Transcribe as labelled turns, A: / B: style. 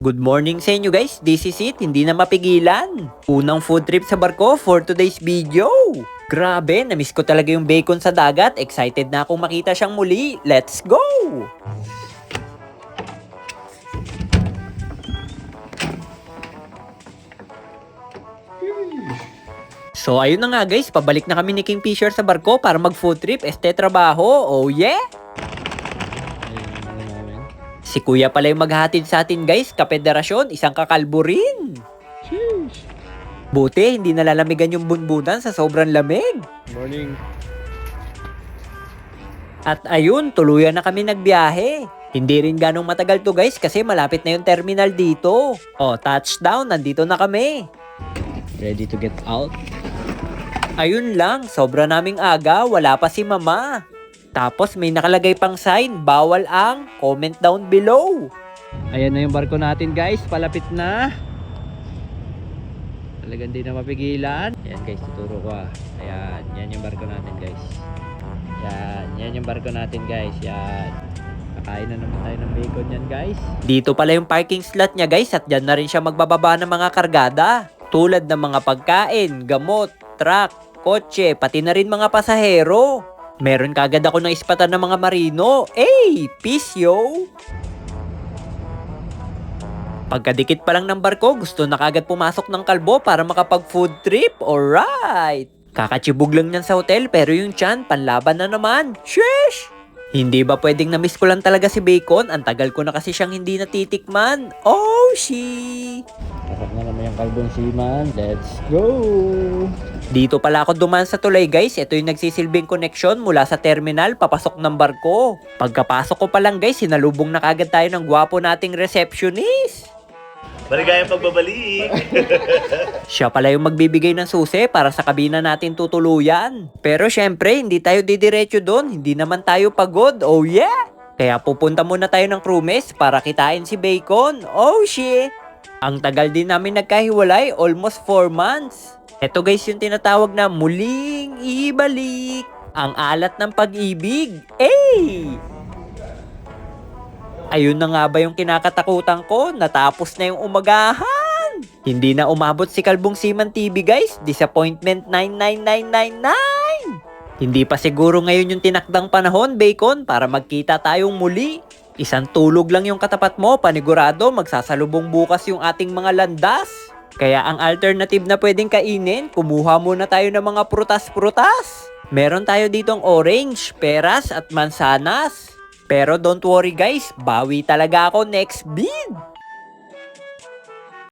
A: Good morning sa inyo guys, this is it, hindi na mapigilan. Unang food trip sa barko for today's video. Grabe, namiss ko talaga yung bacon sa dagat, excited na akong makita siyang muli. Let's go! So ayun na nga guys, pabalik na kami ni Kingfisher sa barko para mag food trip, este trabaho, oh yeah! Si kuya pala yung maghatid sa atin guys, kapederasyon, isang kakalbo rin. Buti, hindi nalalamigan yung bunbunan sa sobrang lamig.
B: Morning.
A: At ayun, tuluyan na kami nagbiyahe. Hindi rin ganong matagal to guys kasi malapit na yung terminal dito. Oh, touchdown, nandito na kami.
B: Ready to get out?
A: Ayun lang, sobra naming aga, wala pa si mama. Tapos may nakalagay pang sign, bawal ang comment down below.
B: Ayan na yung barko natin guys, palapit na. Talagang di na mapigilan. Ayan guys, tuturo ko ah. Ayan, yan yung barko natin guys. Yan, yan yung barko natin guys. Yan. Kakain na naman tayo ng bacon yan guys.
A: Dito pala yung parking slot niya guys at dyan na rin siya magbababa ng mga kargada. Tulad ng mga pagkain, gamot, truck, kotse, pati na rin mga pasahero. Meron kagad ako ng ispatan ng mga marino. Hey, peace yo! Pagkadikit pa lang ng barko, gusto na kagad pumasok ng kalbo para makapag food trip. Alright! Kakatsibog lang niyan sa hotel pero yung chan, panlaban na naman. Sheesh! Hindi ba pwedeng na-miss ko lang talaga si Bacon? Ang tagal ko na kasi siyang hindi natitikman. Oh, she!
B: Pasok na naman yung kalbong seaman. Let's go!
A: Dito pala ako dumaan sa tulay guys. Ito yung nagsisilbing connection mula sa terminal papasok ng barko. Pagkapasok ko pa lang guys, sinalubong na kagad tayo ng gwapo nating receptionist.
C: Maligayang pagbabalik!
A: Siya pala yung magbibigay ng susi para sa kabina natin tutuluyan. Pero syempre, hindi tayo didiretso doon. Hindi naman tayo pagod. Oh yeah! Kaya pupunta muna tayo ng crew mess para kitain si Bacon. Oh shit! Ang tagal din namin nagkahiwalay, almost 4 months. Ito guys yung tinatawag na muling ibalik. Ang alat ng pag-ibig. Hey! Ayun na nga ba yung kinakatakutan ko? Natapos na yung umagahan. Hindi na umabot si Kalbong Siman TV guys. Disappointment 99999. Hindi pa siguro ngayon yung tinakdang panahon, Bacon, para magkita tayong muli. Isang tulog lang yung katapat mo, panigurado magsasalubong bukas yung ating mga landas. Kaya ang alternative na pwedeng kainin, kumuha muna tayo ng mga prutas-prutas. Meron tayo ditong orange, peras at mansanas. Pero don't worry guys, bawi talaga ako next bid.